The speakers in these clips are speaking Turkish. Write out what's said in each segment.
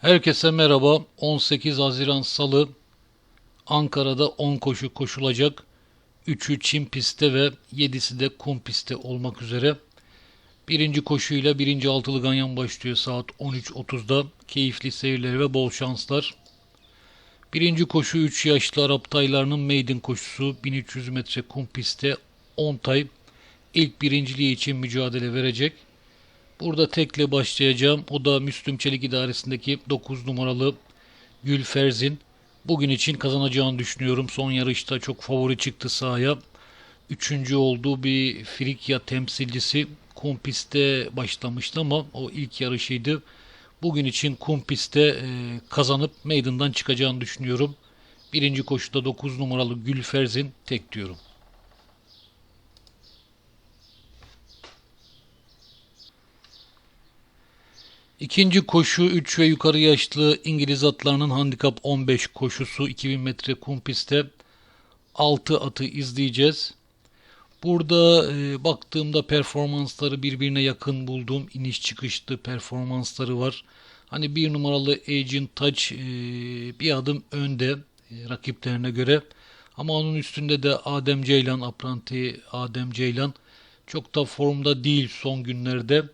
Herkese merhaba. 18 Haziran Salı Ankara'da 10 koşu koşulacak. 3'ü çim pistte ve 7'si de kum pistte olmak üzere. Birinci koşuyla birinci altılı ganyan başlıyor saat 13.30'da. Keyifli seyirler ve bol şanslar. Birinci koşu 3 yaşlı Arap taylarının maiden koşusu 1300 metre kum pistte 10 tay ilk birinciliği için mücadele verecek. Burada tekle başlayacağım. O da Müslüm Çelik idaresindeki 9 numaralı Gül Ferzin. Bugün için kazanacağını düşünüyorum. Son yarışta çok favori çıktı sahaya. Üçüncü olduğu bir Frikya temsilcisi kum pistte başlamıştı ama o ilk yarışıydı. Bugün için kum pistte e, kazanıp meydandan çıkacağını düşünüyorum. Birinci koşuda 9 numaralı Gül Ferzin tek diyorum. İkinci koşu 3 ve yukarı yaşlı İngiliz atlarının handikap 15 koşusu 2000 metre kum pistte 6 atı izleyeceğiz. Burada e, baktığımda performansları birbirine yakın buldum. İniş çıkışlı performansları var. Hani bir numaralı Agent Touch e, bir adım önde e, rakiplerine göre. Ama onun üstünde de Adem Ceylan, Apranti Adem Ceylan çok da formda değil son günlerde.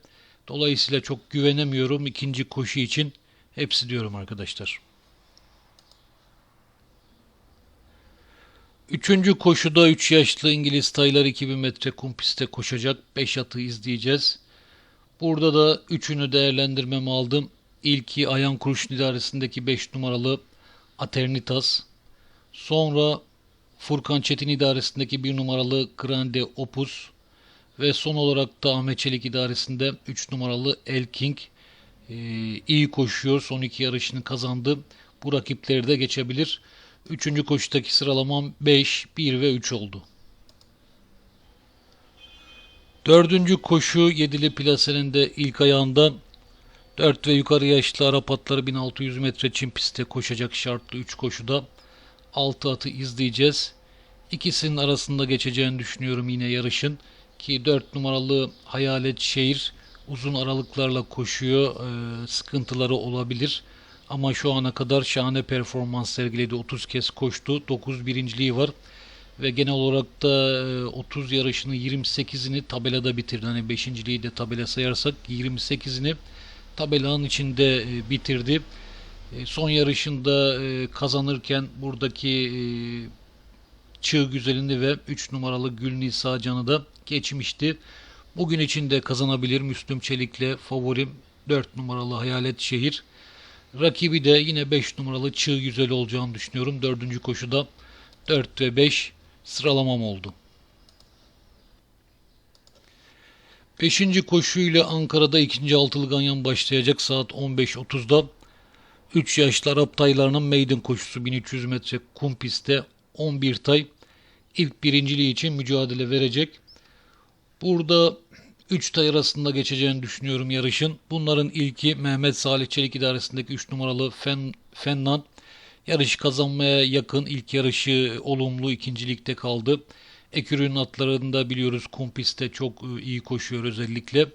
Dolayısıyla çok güvenemiyorum ikinci koşu için. Hepsi diyorum arkadaşlar. Üçüncü koşuda 3 yaşlı İngiliz taylar 2000 metre kum pistte koşacak. 5 atı izleyeceğiz. Burada da üçünü değerlendirmemi aldım. İlki Ayan Kurşun idaresindeki 5 numaralı Aternitas. Sonra Furkan Çetin idaresindeki 1 numaralı Grande Opus. Ve son olarak da Ahmet Çelik idaresinde 3 numaralı El King ee, iyi koşuyor. Son iki yarışını kazandı. Bu rakipleri de geçebilir. Üçüncü koşudaki sıralamam 5, 1 ve 3 oldu. Dördüncü koşu yedili plasenin de ilk ayağında 4 ve yukarı yaşlı Arap atları 1600 metre çim pistte koşacak şartlı 3 koşuda 6 atı izleyeceğiz. İkisinin arasında geçeceğini düşünüyorum yine yarışın ki 4 numaralı Hayalet Şehir uzun aralıklarla koşuyor. Ee, sıkıntıları olabilir. Ama şu ana kadar şahane performans sergiledi. 30 kez koştu. 9 birinciliği var. Ve genel olarak da e, 30 yarışını 28'ini tabelada bitirdi. Hani 5.liği de tabela sayarsak 28'ini tabelanın içinde e, bitirdi. E, son yarışında e, kazanırken buradaki e, Çığ Güzelini ve 3 numaralı Gül Nisa Can'ı da geçmişti. Bugün için de kazanabilir Müslüm Çelik'le favorim 4 numaralı Hayalet Şehir. Rakibi de yine 5 numaralı Çığ Güzel olacağını düşünüyorum. 4. koşuda 4 ve 5 sıralamam oldu. 5. koşuyla Ankara'da 2. altılı ganyan başlayacak saat 15.30'da. 3 yaşlı Arap taylarının maiden koşusu 1300 metre kum pistte 11 tay ilk birinciliği için mücadele verecek. Burada 3 tay arasında geçeceğini düşünüyorum yarışın. Bunların ilki Mehmet Salih Çelik idaresindeki 3 numaralı Fen, Fennan. Yarışı kazanmaya yakın ilk yarışı olumlu ikincilikte kaldı. Ekürü'nün atlarında biliyoruz kumpiste çok e, iyi koşuyor özellikle.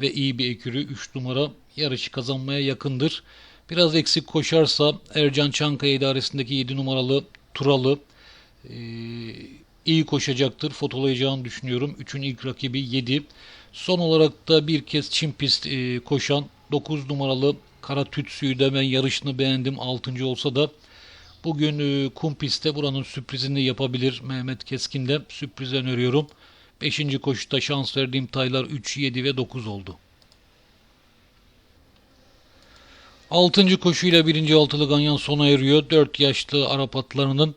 Ve iyi bir ekürü 3 numara yarışı kazanmaya yakındır. Biraz eksik koşarsa Ercan Çankaya idaresindeki 7 numaralı Turalı e, iyi koşacaktır. Fotolayacağını düşünüyorum. 3'ün ilk rakibi 7. Son olarak da bir kez çim pist e, koşan 9 numaralı Kara Tütsü'yü de ben yarışını beğendim. 6. olsa da bugün e, kum pistte buranın sürprizini yapabilir Mehmet Keskin de. Sürpriz öneriyorum. 5. koşuda şans verdiğim taylar 3, 7 ve 9 oldu. 6. koşuyla 1. altılı ganyan sona eriyor. 4 yaşlı Arap atlarının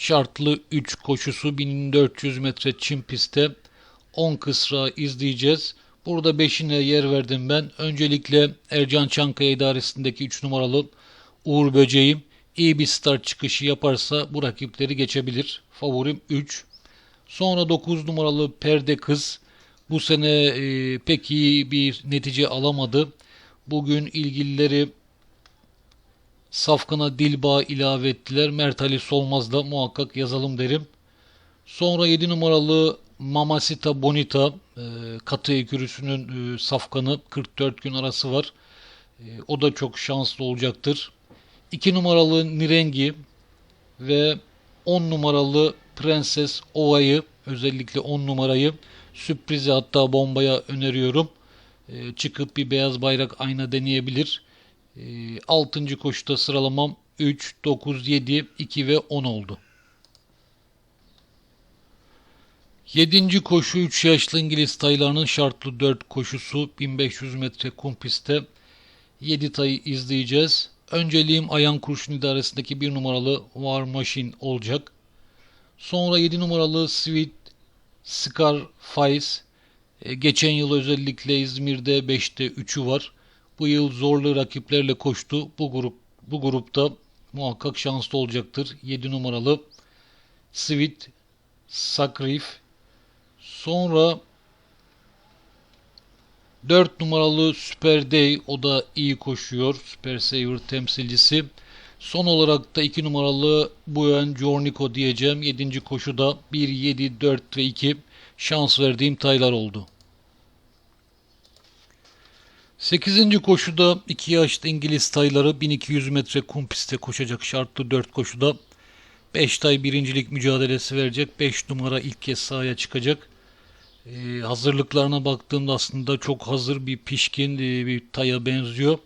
şartlı 3 koşusu 1400 metre çim pistte 10 kısra izleyeceğiz. Burada 5'ine yer verdim ben. Öncelikle Ercan Çankaya idaresindeki 3 numaralı Uğur Böceğim iyi bir start çıkışı yaparsa bu rakipleri geçebilir. Favorim 3. Sonra 9 numaralı Perde Kız bu sene e, pek iyi bir netice alamadı. Bugün ilgilileri Safkan'a Dilba ilave ettiler. Mert Ali Solmaz da muhakkak yazalım derim. Sonra 7 numaralı Mamacita Bonita e, katı ekürüsünün e, safkanı 44 gün arası var. E, o da çok şanslı olacaktır. 2 numaralı Nirengi ve 10 numaralı Prenses Ova'yı özellikle 10 numarayı sürprize hatta bombaya öneriyorum. Çıkıp bir beyaz bayrak ayna deneyebilir. E, 6. koşuda sıralamam 3, 9, 7, 2 ve 10 oldu. 7. koşu 3 yaşlı İngiliz taylarının şartlı 4 koşusu 1500 metre kum pistte 7 tayı izleyeceğiz. Önceliğim Ayan Kurşun idaresindeki 1 numaralı War Machine olacak. Sonra 7 numaralı Sweet Scar Faiz. E, geçen yıl özellikle İzmir'de 5'te 3'ü var. Bu yıl zorlu rakiplerle koştu. Bu grup bu grupta muhakkak şanslı olacaktır. 7 numaralı Sweet Sakrif. Sonra 4 numaralı Super Day o da iyi koşuyor. Super Saver temsilcisi. Son olarak da 2 numaralı Buen Jornico diyeceğim. 7. koşuda 1, 7, 4 ve 2 şans verdiğim taylar oldu. 8. koşuda 2 yaşlı İngiliz tayları 1200 metre kum pistte koşacak şartlı 4 koşuda 5 tay birincilik mücadelesi verecek. 5 numara ilk kez sahaya çıkacak. Ee, hazırlıklarına baktığımda aslında çok hazır bir pişkin e, bir taya benziyor.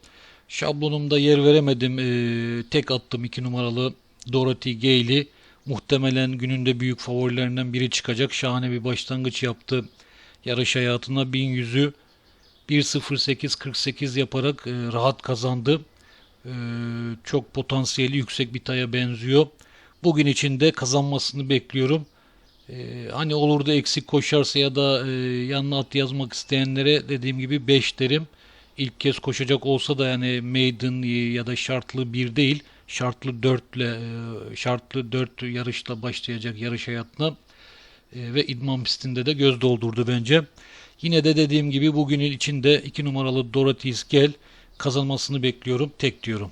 Şablonumda yer veremedim. Ee, tek attım 2 numaralı Dorothy Gale'i. Muhtemelen gününde büyük favorilerinden biri çıkacak. Şahane bir başlangıç yaptı. Yarış hayatına 1100'ü 1.08.48 yaparak e, rahat kazandı. E, çok potansiyeli yüksek bir taya benziyor. Bugün içinde kazanmasını bekliyorum. E, hani olur da eksik koşarsa ya da e, yanına at yazmak isteyenlere dediğim gibi 5 derim. İlk kez koşacak olsa da yani maiden ya da şartlı 1 değil şartlı 4 ile şartlı 4 yarışla başlayacak yarış hayatına e, ve idman pistinde de göz doldurdu bence. Yine de dediğim gibi bugünün içinde 2 numaralı Dorothy Gel kazanmasını bekliyorum. Tek diyorum.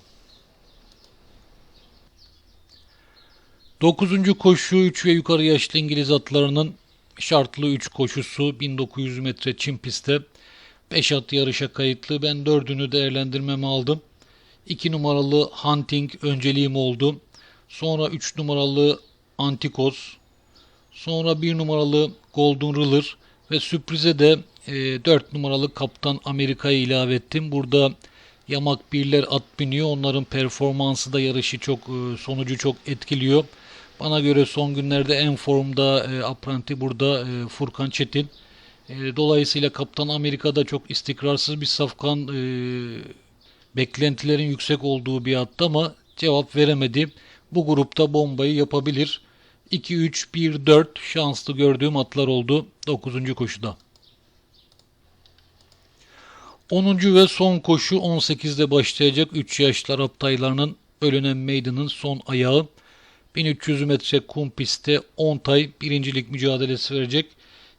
9. koşu 3 ve yukarı yaşlı İngiliz atlarının şartlı 3 koşusu 1900 metre çim pistte 5 at yarışa kayıtlı. Ben 4'ünü değerlendirmeme aldım. 2 numaralı Hunting önceliğim oldu. Sonra 3 numaralı Antikos. Sonra 1 numaralı Golden Ruler ve sürprize de e, 4 numaralı Kaptan Amerika'yı ilave ettim. Burada yamak birler at biniyor. Onların performansı da yarışı çok e, sonucu çok etkiliyor. Bana göre son günlerde en formda e, apranti burada e, Furkan Çetin. E, dolayısıyla Kaptan Amerika'da çok istikrarsız bir safkan e, beklentilerin yüksek olduğu bir attı ama cevap veremedi. Bu grupta bombayı yapabilir. 2-3-1-4 şanslı gördüğüm atlar oldu 9. koşuda. 10. ve son koşu 18'de başlayacak 3 yaşlı Arap taylarının Ölünen Maiden'ın son ayağı. 1300 metre kum pistte 10 tay birincilik mücadelesi verecek.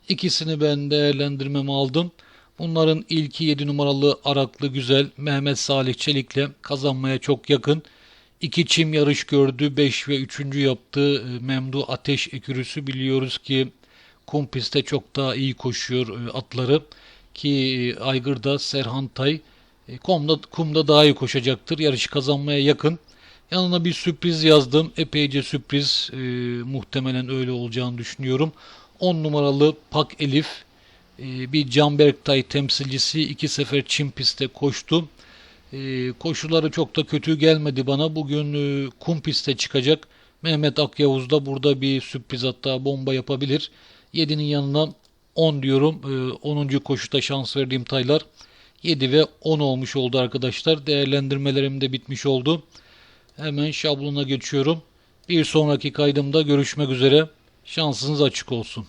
İkisini ben değerlendirmeme aldım. Bunların ilki 7 numaralı Araklı Güzel Mehmet Salih Çelik'le kazanmaya çok yakın. İki çim yarış gördü. 5 ve 3. yaptı. E, Memdu Ateş Ekürüsü biliyoruz ki kum pistte çok daha iyi koşuyor e, atları. Ki e, Aygır'da Serhan Tay kumda, kumda daha iyi koşacaktır. Yarışı kazanmaya yakın. Yanına bir sürpriz yazdım. Epeyce sürpriz. E, muhtemelen öyle olacağını düşünüyorum. 10 numaralı Pak Elif e, bir Canberk Tay temsilcisi iki sefer çim pistte koştu. E, koşuları çok da kötü gelmedi bana. Bugün e, kum pistte çıkacak. Mehmet Akyavuz da burada bir sürpriz hatta bomba yapabilir. 7'nin yanına 10 diyorum. E, 10. koşuda şans verdiğim taylar 7 ve 10 olmuş oldu arkadaşlar. Değerlendirmelerim de bitmiş oldu. Hemen şablona geçiyorum. Bir sonraki kaydımda görüşmek üzere. Şansınız açık olsun.